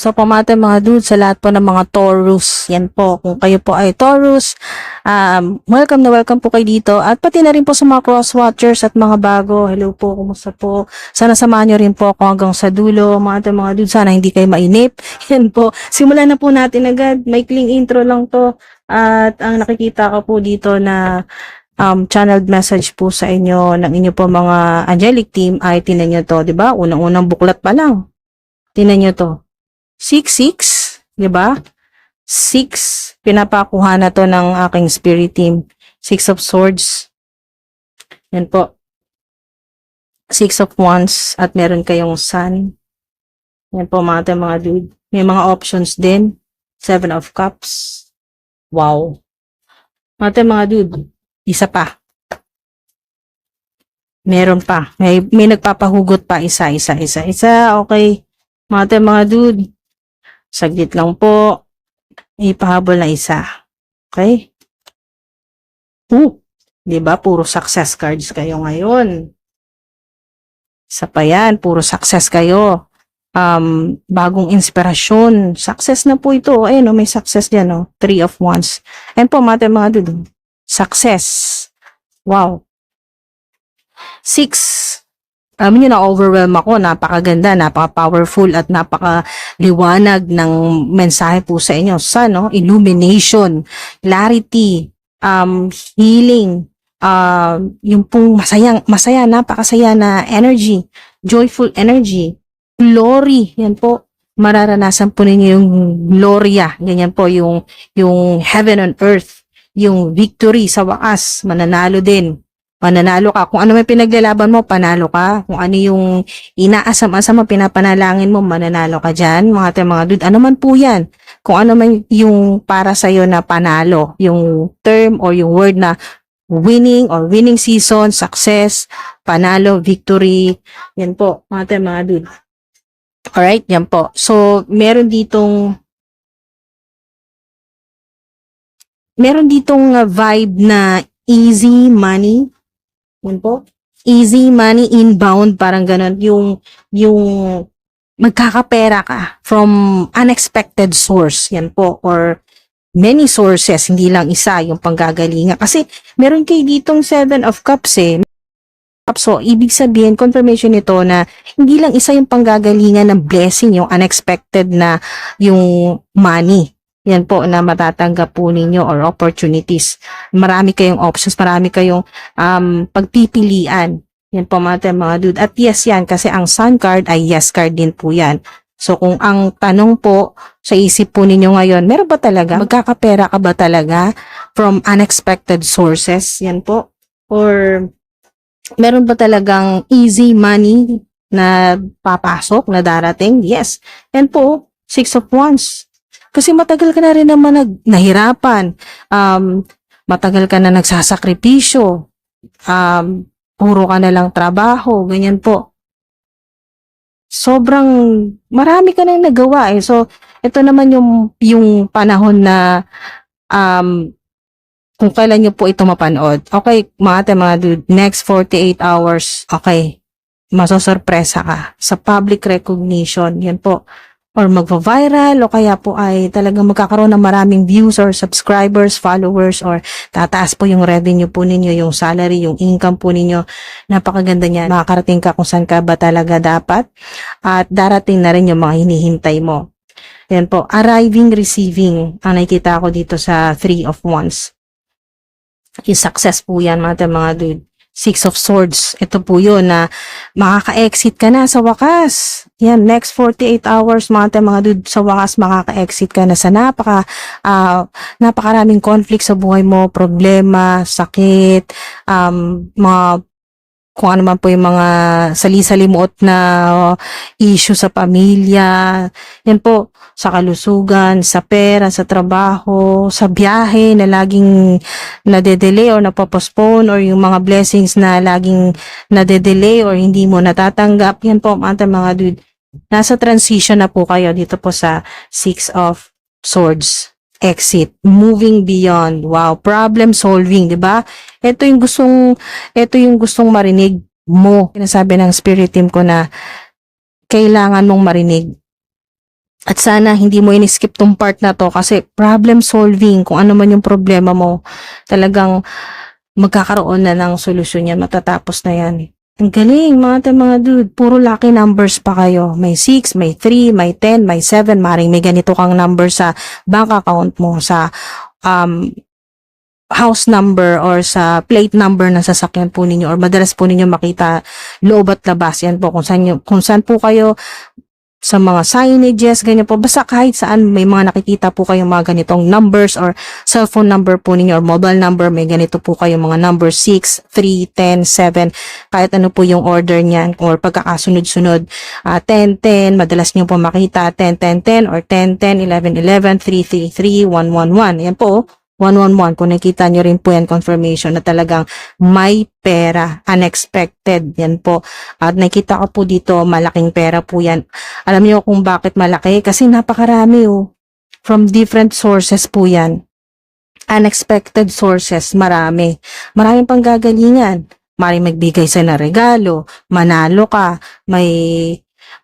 So pamate mga dude sa lahat po ng mga Taurus. Yan po. Kung kayo po ay Taurus, um, welcome na welcome po kayo dito. At pati na rin po sa mga cross-watchers at mga bago. Hello po, kumusta po? Sana samahan nyo rin po ako hanggang sa dulo. Mga ate, mga dude, sana hindi kayo mainip. Yan po. Simulan na po natin agad. May clean intro lang to. At ang nakikita ko po dito na um, channeled message po sa inyo ng inyo po mga angelic team ay tinan nyo to, di ba? Unang-unang buklat pa lang. Tinan nyo to. 6-6, di ba? 6, pinapakuha na to ng aking spirit team. Six of Swords. Yan po. Six of Wands at meron kayong Sun. Yan po mga ate, mga dude. May mga options din. Seven of Cups. Wow. Mga ate, mga dude. Isa pa. Meron pa. May, may nagpapahugot pa. Isa, isa, isa, isa. Okay. Mga ate, mga dude. Saglit lang po. Ipahabol na isa. Okay? Uh, di ba? Puro success cards kayo ngayon. Isa pa yan. Puro success kayo. Um, bagong inspirasyon. Success na po ito. Ayun, oh, may success dyan, oh. Three of Wands. And po, mga ate, mga dude. Success. Wow. Six. Alam niyo na overwhelm ako, napakaganda, napaka-powerful at napaka-liwanag ng mensahe po sa inyo. Sa no, illumination, clarity, um, healing, uh, yung pong masayang, masaya, napakasaya na energy, joyful energy, glory, yan po. Mararanasan po ninyo yung gloria, ganyan po yung yung heaven on earth, yung victory sa wakas, mananalo din mananalo ka. Kung ano may pinaglalaban mo, panalo ka. Kung ano yung inaasam-asam mo, pinapanalangin mo, mananalo ka dyan. Mga ate, mga dude, ano man po yan. Kung ano man yung para sa'yo na panalo, yung term or yung word na winning or winning season, success, panalo, victory. Yan po, mga ate, mga dude. Alright, yan po. So, meron ditong meron ditong uh, vibe na easy money. Yan po. Easy money inbound, parang ganun. Yung, yung magkakapera ka from unexpected source. Yan po. Or many sources, hindi lang isa yung panggagalinga. Kasi meron kayo ditong seven of cups eh. So, ibig sabihin, confirmation nito na hindi lang isa yung panggagalingan ng blessing, yung unexpected na yung money. Yan po na matatanggap po ninyo or opportunities. Marami kayong options, marami kayong um, pagpipilian. Yan po mga, mga dude. At yes yan, kasi ang sun card ay yes card din po yan. So kung ang tanong po sa isip po ninyo ngayon, meron ba talaga? Magkakapera ka ba talaga from unexpected sources? Yan po. Or meron ba talagang easy money na papasok, na darating? Yes. Yan po, six of wands. Kasi matagal ka na rin naman nag, nahirapan. Um, matagal ka na nagsasakripisyo. Um, puro ka na lang trabaho. Ganyan po. Sobrang marami ka nang nagawa eh. So, ito naman yung, yung panahon na um, kung kailan nyo po ito mapanood. Okay, mga ate, mga dude, next 48 hours, okay, masosorpresa ka sa public recognition. Yan po or magva-viral o kaya po ay talagang magkakaroon ng maraming views or subscribers, followers or tataas po yung revenue po ninyo, yung salary, yung income po ninyo. Napakaganda niya. Makakarating ka kung saan ka ba talaga dapat at darating na rin yung mga hinihintay mo. Yan po, arriving, receiving. Ang nakikita ko dito sa three of wands. Yung success po yan, mga mga dude. Six of Swords. Ito po yun na makaka-exit ka na sa wakas. Yan, next 48 hours, mga te, mga dude, sa wakas makaka-exit ka na sa napaka, uh, napakaraming conflict sa buhay mo, problema, sakit, um, mga kung ano man po yung mga sali-salimuot na issue sa pamilya. Yan po, sa kalusugan, sa pera, sa trabaho, sa biyahe na laging nade-delay or napopostpone or yung mga blessings na laging nade-delay or hindi mo natatanggap. Yan po, mga mga dude. Nasa transition na po kayo dito po sa Six of Swords exit, moving beyond. Wow, problem solving, 'di ba? Ito yung gustong ito yung gustong marinig mo. Sinasabi ng spirit team ko na kailangan mong marinig. At sana hindi mo in-skip tong part na to kasi problem solving, kung ano man yung problema mo, talagang magkakaroon na ng solusyon yan, matatapos na yan. Ang galing, mga te, mga dude. Puro lucky numbers pa kayo. May 6, may 3, may 10, may 7. Maring may ganito kang number sa bank account mo, sa um, house number or sa plate number ng sasakyan po ninyo or madalas po ninyo makita loob at labas. Yan po kung saan, nyo- kung saan po kayo sa mga signages, ganyan po. Basta kahit saan may mga nakikita po kayong mga ganitong numbers or cellphone number po ninyo or mobile number, may ganito po kayong mga number 6, 3, 10, 7, kahit ano po yung order niyan or pagkakasunod-sunod. Ah, 10, 10, madalas nyo po makita 10, 10, 10 or 10, 10, 11, 11, 3, 3, 3, 1, 1, 1. Yan po, 111. Kung nakita nyo rin po yan, confirmation na talagang may pera, unexpected. Yan po. At nakita ko po dito, malaking pera po yan. Alam niyo kung bakit malaki? Kasi napakarami oh. From different sources po yan. Unexpected sources, marami. Maraming pang gagalingan. Maring magbigay sa na regalo, manalo ka, may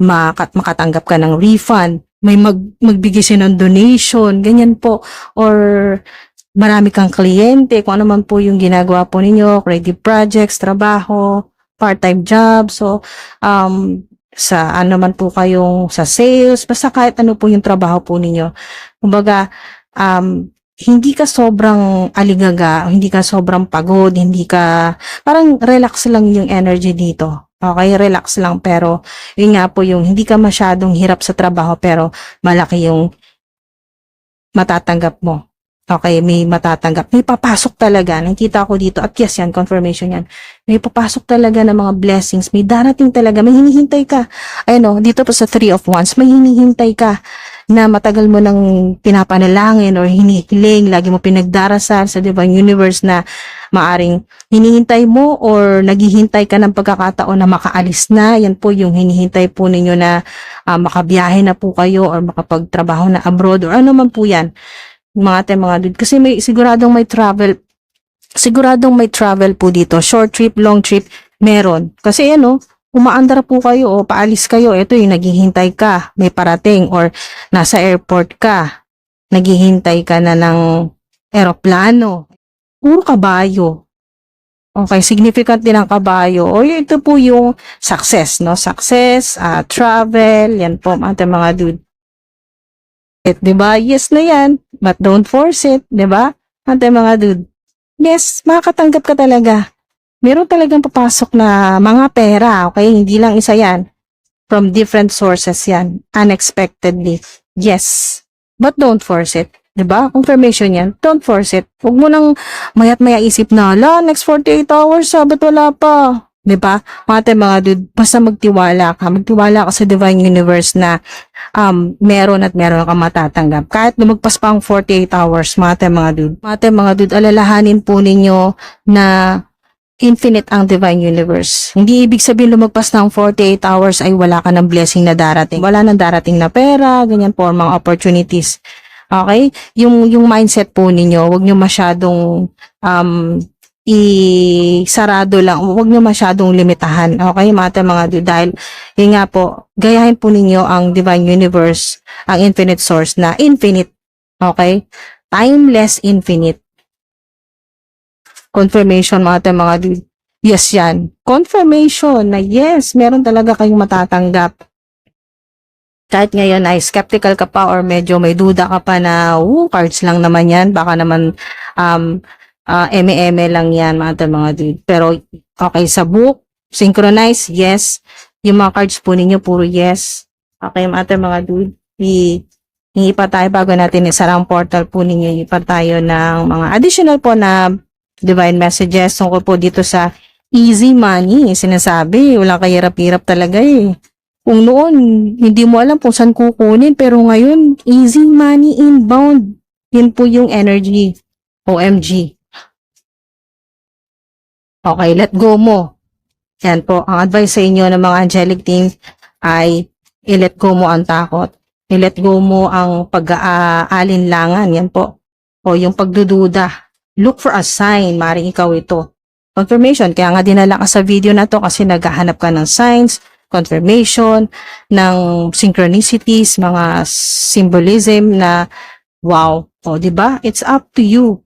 makat makatanggap ka ng refund, may mag, magbigay siya ng donation, ganyan po. Or marami kang kliyente, kung ano man po yung ginagawa po ninyo, creative projects, trabaho, part-time job. So, um, sa ano man po kayong sa sales, basta kahit ano po yung trabaho po ninyo. Kumbaga, um, hindi ka sobrang aligaga, hindi ka sobrang pagod, hindi ka, parang relax lang yung energy dito. Okay, relax lang pero yun nga po yung hindi ka masyadong hirap sa trabaho pero malaki yung matatanggap mo. Okay, may matatanggap. May papasok talaga. Nakita ko dito. At yes, yan, confirmation yan. May papasok talaga ng mga blessings. May darating talaga. May hinihintay ka. Ayun o, dito po sa Three of Wands, may hinihintay ka na matagal mo nang pinapanalangin or hinihiling, lagi mo pinagdarasal sa divine universe na maaring hinihintay mo or naghihintay ka ng pagkakataon na makaalis na. Yan po yung hinihintay po ninyo na ah, makabiyahe na po kayo or makapagtrabaho na abroad or ano man po yan mga te mga dude. Kasi may siguradong may travel, siguradong may travel po dito. Short trip, long trip, meron. Kasi ano, umaandar po kayo o paalis kayo, ito yung naghihintay ka, may parating or nasa airport ka, naghihintay ka na ng eroplano. Puro kabayo. Okay, significant din ang kabayo. O ito po yung success, no? Success, ah, travel, yan po, mga mga dude. It, di ba? Yes na yan. But don't force it, di ba? Ante mga dude. Yes, makakatanggap ka talaga. Meron talagang papasok na mga pera, okay? Hindi lang isa yan. From different sources yan. Unexpectedly. Yes. But don't force it. 'Di ba? Confirmation yan. Don't force it. Huwag mo nang mayat maya isip na, la, next 48 hours, sabat wala pa. 'Di ba? Mga mga dude, basta magtiwala ka. Magtiwala ka sa divine universe na um, meron at meron kang matatanggap. Kahit lumagpas pa ang 48 hours, mga te, mga dude. Mga te, mga dude, alalahanin po ninyo na infinite ang divine universe. Hindi ibig sabihin lumagpas ng 48 hours ay wala ka ng blessing na darating. Wala nang darating na pera, ganyan po, mga opportunities. Okay? Yung, yung mindset po ninyo, wag nyo masyadong um, i-sarado lang. Huwag nyo masyadong limitahan. Okay, mga te, mga dude? Dahil, yun nga po, gayahin po ninyo ang divine universe, ang infinite source na infinite. Okay? Timeless infinite. Confirmation, mga mga dude. Yes, yan. Confirmation na yes, meron talaga kayong matatanggap. Kahit ngayon ay skeptical ka pa or medyo may duda ka pa na, oh, cards lang naman yan. Baka naman, um, ah eme-eme lang yan, mga mga dude. Pero, okay, sa book, synchronize, yes. Yung mga cards po ninyo, puro yes. Okay, mga mga dude. I, hingi pa tayo bago natin isara ang portal po ninyo. Hingi pa tayo ng mga additional po na divine messages tungkol po dito sa easy money. Sinasabi, walang kahirap-hirap talaga eh. Kung noon, hindi mo alam kung saan kukunin, pero ngayon, easy money inbound. Yun po yung energy. OMG. Okay, let go mo. Yan po, ang advice sa inyo ng mga angelic team ay i-let go mo ang takot. I-let go mo ang pag-aalinlangan. Yan po. O yung pagdududa. Look for a sign. Maring ikaw ito. Confirmation. Kaya nga dinala ka sa video na to kasi naghahanap ka ng signs confirmation, ng synchronicities, mga symbolism na wow. O, di ba? It's up to you.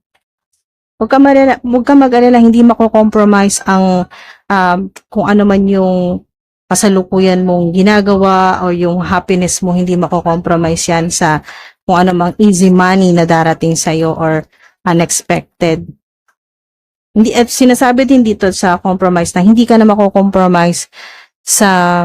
Huwag ka, marala, huwag ka mag-alala, hindi mako-compromise ang um, kung ano man yung kasalukuyan mong ginagawa o yung happiness mo, hindi mako-compromise yan sa kung ano mang easy money na darating sa'yo or unexpected. Hindi, at sinasabi din dito sa compromise na hindi ka na mako-compromise sa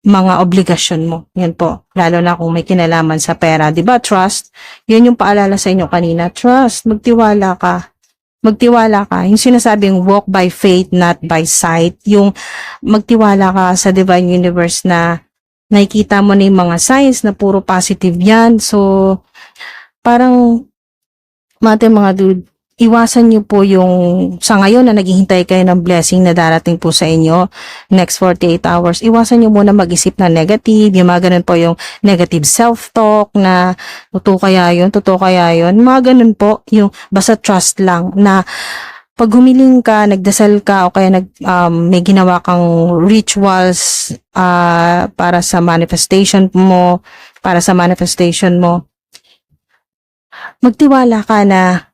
mga obligasyon mo. Yan po. Lalo na kung may kinalaman sa pera. ba Trust. Yan yung paalala sa inyo kanina. Trust. Magtiwala ka. Magtiwala ka. Yung sinasabing walk by faith, not by sight. Yung magtiwala ka sa divine universe na nakikita mo na yung mga signs na puro positive yan. So, parang mate mga dude, iwasan niyo po yung sa ngayon na naghihintay kayo ng blessing na darating po sa inyo next 48 hours. Iwasan niyo muna mag-isip na negative, yung mga ganun po yung negative self-talk na totoo kaya yun, totoo kaya yun. Mga ganun po, yung basta trust lang na pag humiling ka, nagdasal ka o kaya nag um, may ginawa kang rituals ah, para sa manifestation mo, para sa manifestation mo, magtiwala ka na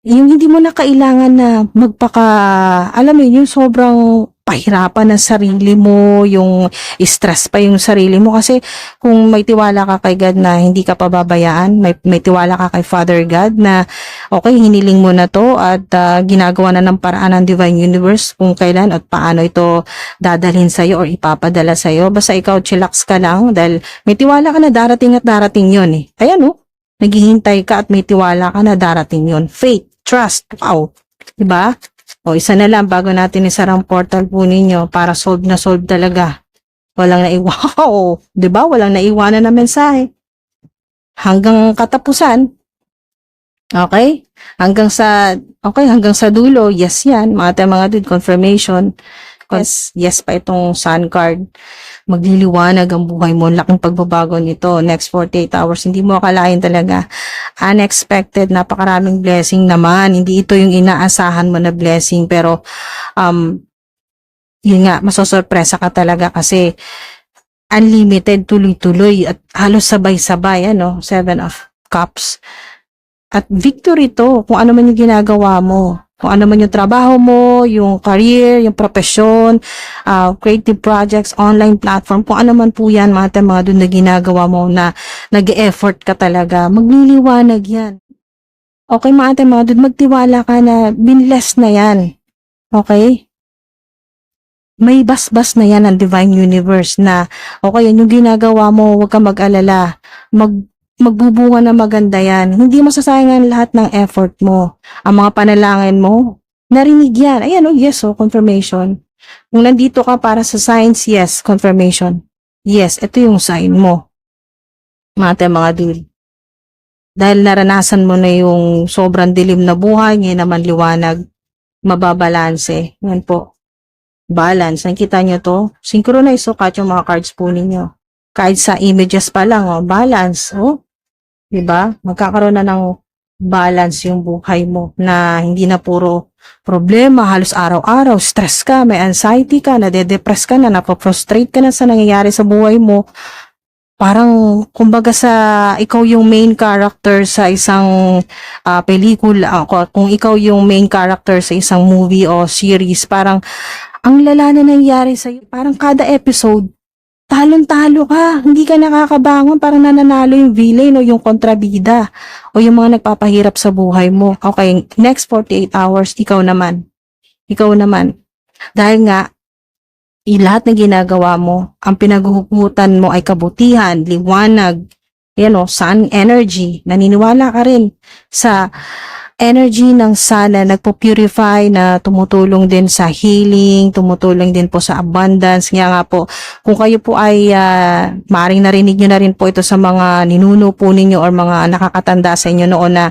yung hindi mo na kailangan na magpaka, alam mo yun, yung sobrang pahirapan ng sarili mo, yung stress pa yung sarili mo. Kasi kung may tiwala ka kay God na hindi ka pababayaan, may, may tiwala ka kay Father God na okay, hiniling mo na to at ah, ginagawa na ng paraan ng Divine Universe kung kailan at paano ito dadalhin sa'yo or ipapadala sa'yo. Basta ikaw chillax ka lang dahil may tiwala ka na darating at darating yun eh. Ayan oh, naghihintay ka at may tiwala ka na darating yun. Faith, trust, wow. Diba? O isa na lang bago natin isarang portal po ninyo para solve na solve talaga. Walang naiwan. Wow. Diba? Walang naiwanan na mensahe. Hanggang katapusan. Okay? Hanggang sa, okay, hanggang sa dulo. Yes yan. Mga tayo mga dude, confirmation. Yes, yes pa itong sun card. Magliliwanag ang buhay mo. Laking pagbabago nito. Next 48 hours. Hindi mo akalain talaga. Unexpected. Napakaraming blessing naman. Hindi ito yung inaasahan mo na blessing. Pero, um, yun nga, masosorpresa ka talaga kasi unlimited, tuloy-tuloy at halos sabay-sabay, ano, seven of cups. At victory to, kung ano man yung ginagawa mo. Kung ano man yung trabaho mo, yung career, yung profesyon, uh, creative projects, online platform, kung ano man po yan, mga mga doon na ginagawa mo na nag-effort ka talaga, magliliwanag yan. Okay, mga ate, mga doon, magtiwala ka na binless na yan. Okay? May basbas na yan ng divine universe na, okay, yan yung ginagawa mo, huwag ka mag-alala. Mag, magbubunga na maganda yan. Hindi mo sasayangan lahat ng effort mo. Ang mga panalangin mo, narinig yan. Ayan, oh, yes, oh, confirmation. Kung nandito ka para sa signs, yes, confirmation. Yes, ito yung sign mo. Mga ate, mga dude. Dahil naranasan mo na yung sobrang dilim na buhay, ngayon naman liwanag, mababalanse. Yan po. Balance. Nakikita nyo to? Synchronize, so kat yung mga cards po ninyo. Kahit sa images pa lang, oh, balance. Oh, 'di ba? Magkakaroon na ng balance yung buhay mo na hindi na puro problema halos araw-araw, stress ka, may anxiety ka, nade-depress ka na, napo-frustrate ka na sa nangyayari sa buhay mo. Parang kumbaga sa ikaw yung main character sa isang ah, pelikula, o kung ikaw yung main character sa isang movie o series, parang ang lala na nangyayari sa Parang kada episode talon-talo ka. Hindi ka nakakabangon. Parang nananalo yung villain o yung kontrabida o yung mga nagpapahirap sa buhay mo. Okay, next 48 hours, ikaw naman. Ikaw naman. Dahil nga, lahat na ginagawa mo, ang pinaghuhugutan mo ay kabutihan, liwanag, yan o, sun energy. Naniniwala ka rin sa energy ng sun na nagpo-purify na tumutulong din sa healing, tumutulong din po sa abundance. Kaya nga po, kung kayo po ay uh, maring narinig nyo na rin po ito sa mga ninuno po ninyo or mga nakakatanda sa inyo noon na,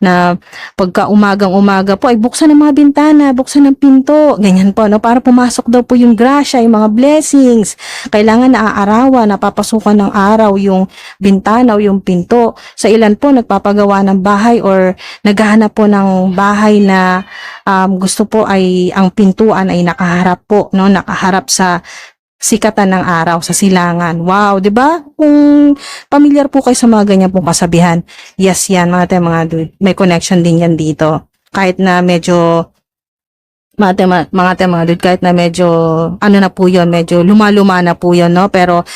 na pagka umagang umaga po ay buksan ng mga bintana, buksan ng pinto, ganyan po, no? para pumasok daw po yung grasya, yung mga blessings. Kailangan naaarawan, napapasukan ng araw yung bintana o yung pinto. Sa ilan po, nagpapagawa ng bahay or naghahanap po ng bahay na um, gusto po ay ang pintuan ay nakaharap po, no? nakaharap sa sikatan ng araw sa silangan. Wow, 'di ba? Kung pamilyar po kayo sa mga ganyan pong kasabihan, yes yan mga te mga dude. May connection din yan dito. Kahit na medyo mga te, mga te, mga dude, kahit na medyo ano na po yun, medyo lumaluma na po yun, no? Pero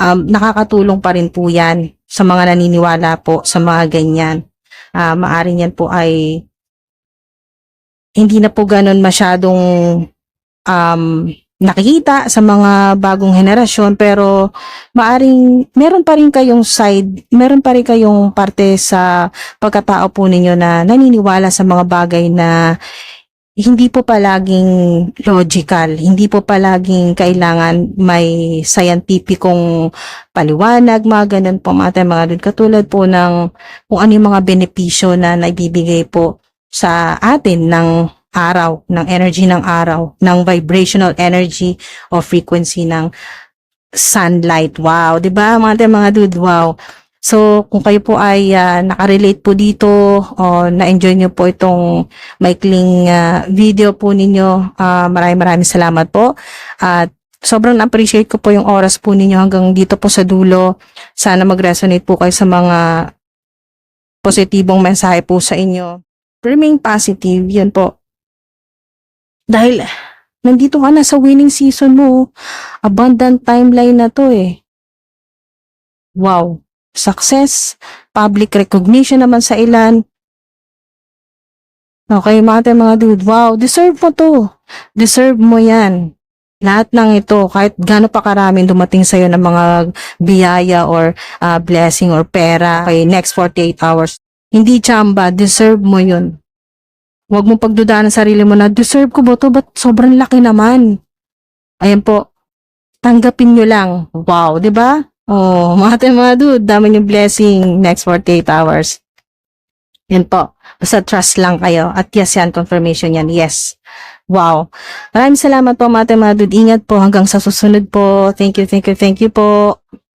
um, nakakatulong pa rin po yan sa mga naniniwala po sa mga ganyan. Ah, maaring yan po ay hindi na po ganun masyadong um, nakikita sa mga bagong henerasyon pero maaring meron pa rin kayong side, meron pa rin kayong parte sa pagkatao po ninyo na naniniwala sa mga bagay na hindi po palaging logical, hindi po palaging kailangan may scientificong paliwanag, mga ganun po mga tayo, mga dun. Katulad po ng kung ano yung mga benepisyo na naibibigay po sa atin ng araw, ng energy ng araw, ng vibrational energy o frequency ng sunlight. Wow, 'di ba? Mga tayo, mga dude, wow. So, kung kayo po ay ah, nakarelate po dito o na-enjoy nyo po itong maikling ah, video po ninyo, ah, maraming maraming salamat po. At sobrang appreciate ko po yung oras po ninyo hanggang dito po sa dulo. Sana mag-resonate po kayo sa mga positibong mensahe po sa inyo. Remain positive, yun po. Dahil nandito ka na sa winning season mo, abundant timeline na to eh. Wow success, public recognition naman sa ilan. Okay, mga tayo, mga dude, wow, deserve mo to. Deserve mo yan. Lahat ng ito, kahit gaano pa karaming dumating sa'yo ng mga biyaya or ah, blessing or pera, okay, next 48 hours, hindi chamba, deserve mo yun. Huwag mong pagdudaan ng sarili mo na, deserve ko ba to? Ba't sobrang laki naman? Ayan po, tanggapin nyo lang. Wow, di ba? Oh, tayo mga dude, dami yung blessing next 48 hours. Yan po. Basta trust lang kayo. At yes yan, confirmation yan. Yes. Wow. Maraming salamat po tayo mga dude. Ingat po hanggang sa susunod po. Thank you, thank you, thank you po.